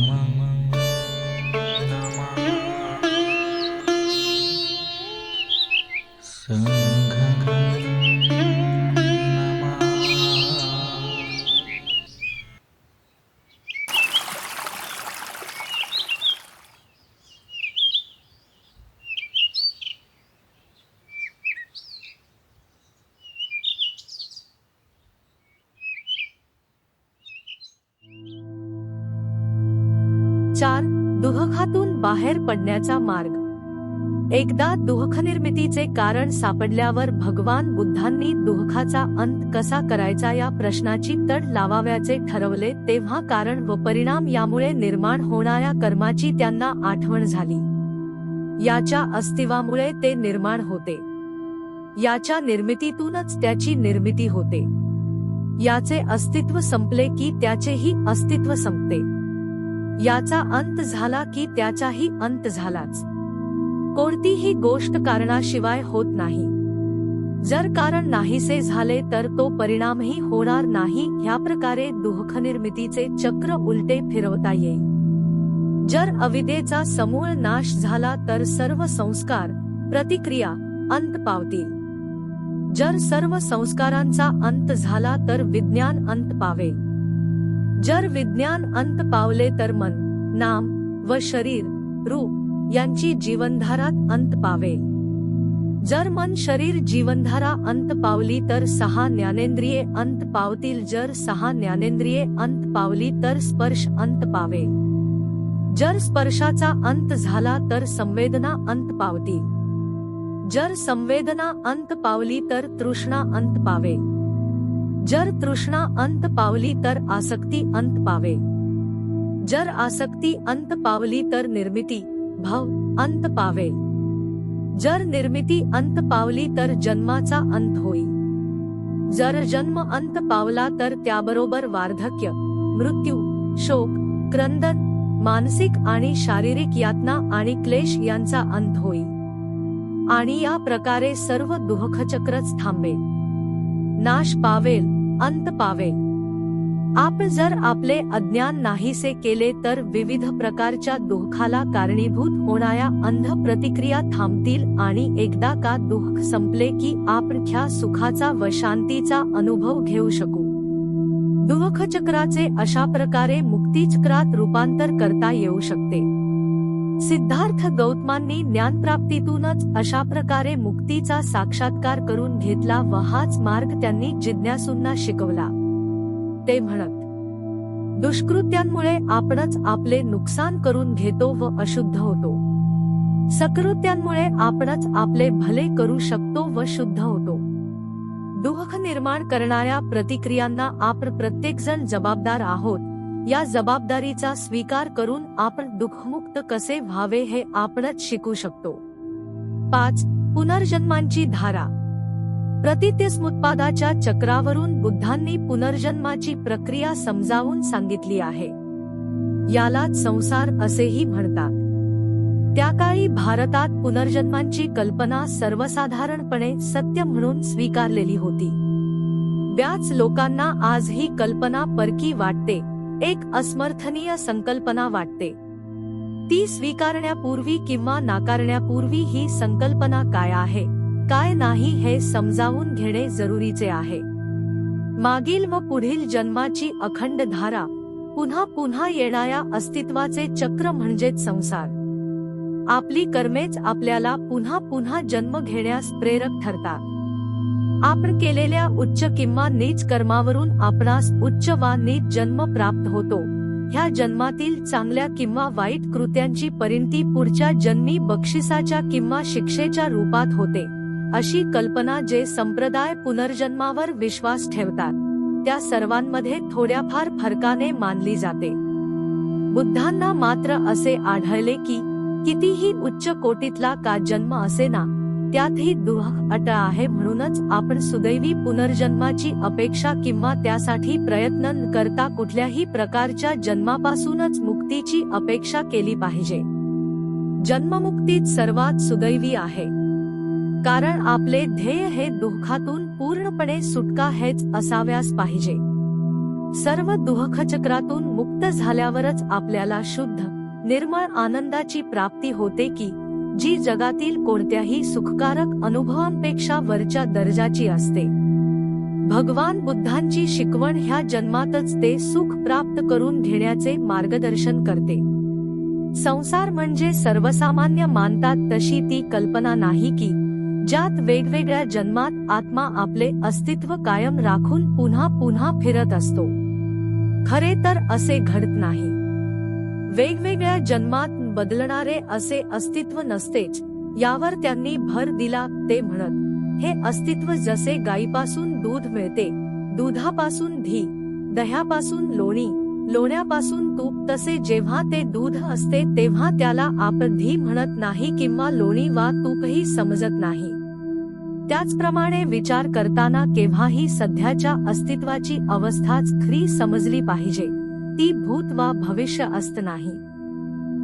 mang चार दुहखातून बाहेर पडण्याचा मार्ग. एकदा दुहखनिर्मितीचे कारण सापडल्यावर भगवान बुद्धांनी दुहखाचा अंत कसा करायचा या प्रश्नाची तड लावाव्याचे ठरवले तेव्हा कारण व परिणाम यामुळे निर्माण होणाऱ्या कर्माची त्यांना आठवण झाली. याच्या अस्तित्वामुळे ते निर्माण होते. याच्या निर्मितीतूनच त्याची निर्मिती होते. याचे अस्तित्व संपले की त्याचेही अस्तित्व संपते. याचा अंत झाला की त्याचाही अंत झालाच. कोणतीही गोष्ट कारणाशिवाय होत नाही. जर कारण नाहीसे झाले तर तो परिणामही होणार नाही ह्या प्रकारे दुःख निर्मितीचे चक्र उलटे फिरवता येईल. जर अविदेचा समूळ नाश झाला तर सर्व संस्कार प्रतिक्रिया अंत पावतील. जर सर्व संस्कारांचा अंत झाला तर विज्ञान अंत पावेल. जर विज्ञान अंत पावले तर मन नाम व शरीर रूप यांची जीवनधारात अंत पावेल. जर मन शरीर जीवनधारा अंत पावली तर सहा ज्ञानेंद्रिये अंत पावतील. जर सहा ज्ञानेंद्रिये अंत पावली तर स्पर्श अंत पावेल. जर स्पर्शाचा अंत झाला तर संवेदना अंत पावतील. जर संवेदना अंत पावली तर तृष्णा अंत पावेल. जर तृष्णा अंत पावली तर आसक्ती अंत पावे. जर आसक्ती अंत पावली तर निर्मिती भव अंत पावे. जर निर्मिती अंत पावली तर जन्माचा अंत होई. जर जन्म अंत पावला तर त्याबरोबर वार्धक्य मृत्यू शोक क्रंदन मानसिक आणि शारीरिक यातना आणि क्लेश यांचा अंत होई. आणि या प्रकारे सर्व दुःखचक्रच थांबेल नाश पावेल अंत पावेल. आपण जर आपले अज्ञान नाहीसे केले तर विविध प्रकारच्या दुःखाला कारणीभूत होणाऱ्या अंध प्रतिक्रिया थांबतील आणि एकदा का दुःख संपले की आपण ख्या सुखाचा व शांतीचा अनुभव घेऊ शकू. दुःखचक्राचे अशा प्रकारे मुक्तीचक्रात रूपांतर करता येऊ शकते. सिद्धार्थ गौतमांनी ज्ञानप्राप्तीतूनच अशा प्रकारे मुक्तीचा साक्षात्कार करून घेतला व हाच मार्ग त्यांनी जिज्ञासूंना शिकवला. ते म्हणत दुष्कृत्यांमुळे आपणच आपले नुकसान करून घेतो व अशुद्ध होतो. सकृत्यांमुळे आपणच आपले भले करू शकतो व शुद्ध होतो. दुःख निर्माण करणाऱ्या प्रतिक्रियांना आपण प्रत्येकजण जबाबदार आहोत. या जबाबदारीचा स्वीकार करून आपण दुःखमुक्त कसे व्हावे हे आपणच शिकू शकतो. पाच पुनर्जन्मांची धारा. प्रतित्यस्मुत्पादाच्या चक्रावरून बुद्धांनी पुनर्जन्माची प्रक्रिया समजावून सांगितली आहे. यालाच संसार असेही म्हणतात. त्या काळी भारतात पुनर्जन्मांची कल्पना सर्वसाधारणपणे सत्य म्हणून स्वीकारलेली होती. त्याच लोकांना आज ही कल्पना परकी वाटते. एक असमर्थनीय संकल्पना वाटते. ती स्वीकारण्यापूर्वी किंवा नाकारण्यापूर्वी ही संकल्पना काय आहे काय नाही हे समजावून घेणे जरुरीचे आहे. मागील व पुढील जन्माची अखंड धारा पुन्हा पुन्हा येणाऱ्या अस्तित्वाचे चक्र म्हणजेच संसार. आपली कर्मेच आपल्याला पुन्हा पुन्हा जन्म घेण्यास प्रेरक ठरतात. आपण केलेल्या उच्च किंवा नीच कर्मावरून आपणास उच्च वा नीच जन्म प्राप्त होतो. ह्या जन्मातील चांगल्या किंवा वाईट कृत्यांची परिणती पुढच्या जन्मी बक्षिसाच्या किंवा शिक्षेच्या रूपात होते. अशी कल्पना जे संप्रदाय पुनर्जन्मावर विश्वास ठेवतात. त्या सर्वांमध्ये थोड्याफार फरकाने मानली जाते. बुद्धांना मात्र असे आढळले की कितीही उच्च कोटीतला का जन्म असे ना त्यातही दुह अट आहे म्हणूनच आपण सुदैवी पुनर्जन्माची अपेक्षा किंवा त्यासाठी प्रयत्न करता कुठल्याही प्रकारच्या जन्मापासूनच मुक्तीची अपेक्षा केली पाहिजे. जन्ममुक्तीत सर्वात सुदैवी आहे. कारण आपले ध्येय हे दुःखातून पूर्णपणे सुटका हेच असाव्यास पाहिजे. सर्व दुःखचक्रातून मुक्त झाल्यावरच आपल्याला शुद्ध निर्मळ आनंदाची प्राप्ती होते की जी जगातील कोणत्याही सुखकारक अनुभवांपेक्षा वरच्या दर्जाची असते. भगवान बुद्धांची शिकवण ह्या जन्मातच ते सुख प्राप्त करून घेण्याचे मार्गदर्शन करते. संसार म्हणजे सर्वसामान्य मानतात तशी ती कल्पना नाही की ज्यात वेगवेगळ्या जन्मात आत्मा आपले अस्तित्व कायम राखून पुन्हा पुन्हा फिरत असतो. खरे तर असे घडत नाही. वेगवेगळ्या जन्मात बदलणारे असे अस्तित्व नसतेच यावर त्यांनी भर दिला ते म्हणत हे अस्तित्व जसे गायीपासून दूध मिळते दुधापासून धी दह्यापासून लोणी लोण्यापासून तूप तसे जेव्हा ते दूध असते तेव्हा त्याला आपण धी म्हणत नाही किंवा लोणी वा तूपही समजत नाही. त्याचप्रमाणे विचार करताना केव्हाही सध्याच्या अस्तित्वाची अवस्थाच खरी समजली पाहिजे ती भूत वा भविष्य असत नाही.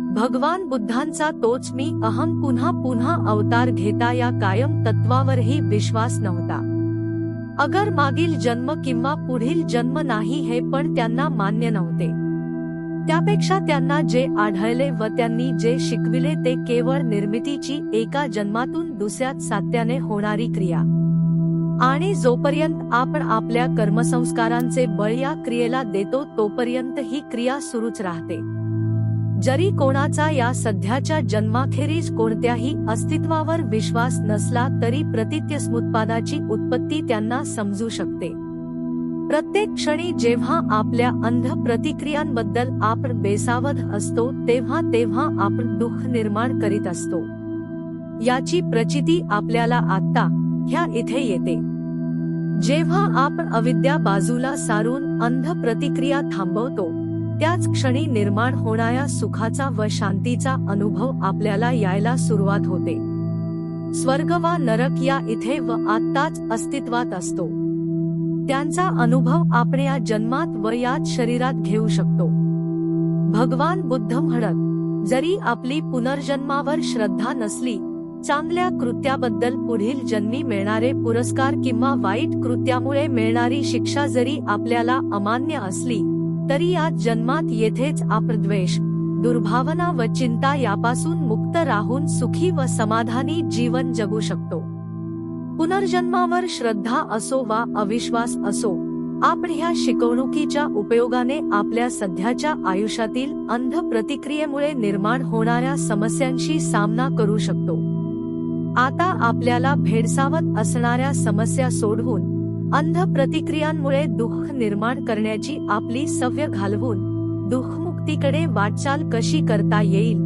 भगवान बुद्धांचा तोच मी अहम पुन्हा पुन्हा अवतार घेता या कायम तत्वावरही विश्वास नव्हता. अगर मागील जन्म किंवा पुढील जन्म नाही हे पण त्यांना मान्य नव्हते. त्यापेक्षा त्यांना जे आढळले व त्यांनी जे शिकविले ते केवळ निर्मितीची एका जन्मातून दुसऱ्यात सात्याने होणारी क्रिया. आणि जोपर्यंत आपण आपल्या कर्मसंस्कारांचे बळ या क्रियेला देतो तोपर्यंत ही क्रिया सुरूच राहते. जरी कोणाचा या सध्याच्या जन्माखेरीज कोणत्याही अस्तित्वावर विश्वास नसला तरी प्रतित्यस्मुत्पादाची उत्पत्ती त्यांना समजू शकते. प्रत्येक क्षणी जेव्हा आपल्या अंध प्रतिक्रियांबद्दल आपण बेसावध असतो तेव्हा तेव्हा आपण दुःख निर्माण करीत असतो. याची प्रचिती आपल्याला आत्ता ह्या इथे येते. जेव्हा आपण अविद्या बाजूला सारून अंध प्रतिक्रिया थांबवतो त्याच क्षणी निर्माण होणाऱ्या सुखाचा व शांतीचा अनुभव आपल्याला यायला सुरुवात होते. स्वर्ग वा नरक या इथे व आत्ताच अस्तित्वात असतो. त्यांचा अनुभव आपण या जन्मात व याच शरीरात घेऊ शकतो. भगवान बुद्ध म्हणत जरी आपली पुनर्जन्मावर श्रद्धा नसली चांगल्या कृत्याबद्दल पुढील जन्मी मिळणारे पुरस्कार किंवा वाईट कृत्यामुळे मिळणारी शिक्षा जरी आपल्याला अमान्य असली तरी या जन्मात येथेच आपण द्वेष दुर्भावना व चिंता यापासून मुक्त राहून सुखी व समाधानी जीवन जगू शकतो. पुनर्जन्मावर श्रद्धा असो वा अविश्वास असो आपण ह्या शिकवणुकीच्या उपयोगाने आपल्या सध्याच्या आयुष्यातील अंध प्रतिक्रियेमुळे निर्माण होणाऱ्या समस्यांशी सामना करू शकतो. आता आपल्याला भेडसावत असणाऱ्या समस्या सोडवून अंध प्रतिक्रियांमुळे दुःख निर्माण करण्याची आपली सव्य घालवून दुःखमुक्तीकडे वाटचाल कशी करता येईल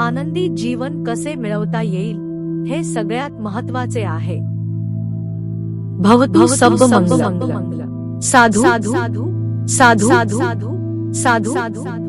आनंदी जीवन कसे मिळवता येईल हे सगळ्यात महत्त्वाचे आहे भवतु सब मंगल साधू साधू साधू साधू साधू साधू